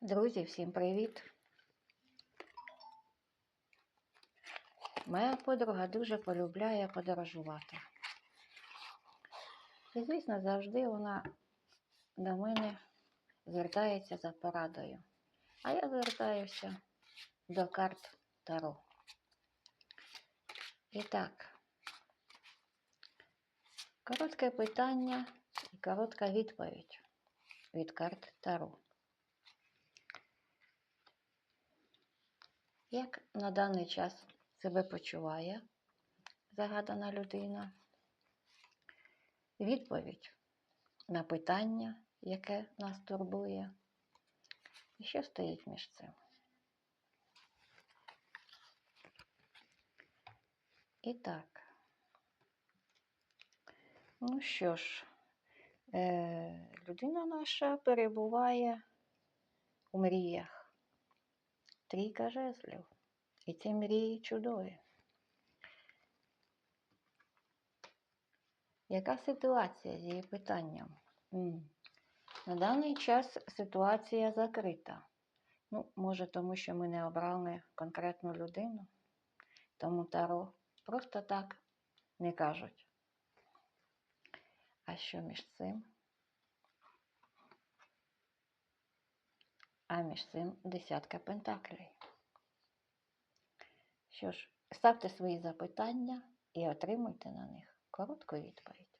Друзі, всім привіт! Моя подруга дуже полюбляє подорожувати. І, звісно, завжди вона до мене звертається за порадою. А я звертаюся до карт Таро. І так, коротке питання і коротка відповідь від карт Таро. Як на даний час себе почуває загадана людина? Відповідь на питання, яке нас турбує, і що стоїть між цим. І так. Ну що ж, е, людина наша перебуває у мріях. Трійка жезлів. І ці мрії чудові. Яка ситуація з її питанням? На даний час ситуація закрита. Ну, може, тому що ми не обрали конкретну людину, тому Таро просто так не кажуть. А що між цим? А між цим десятка пентаклей. Що ж, ставте свої запитання і отримуйте на них коротку відповідь.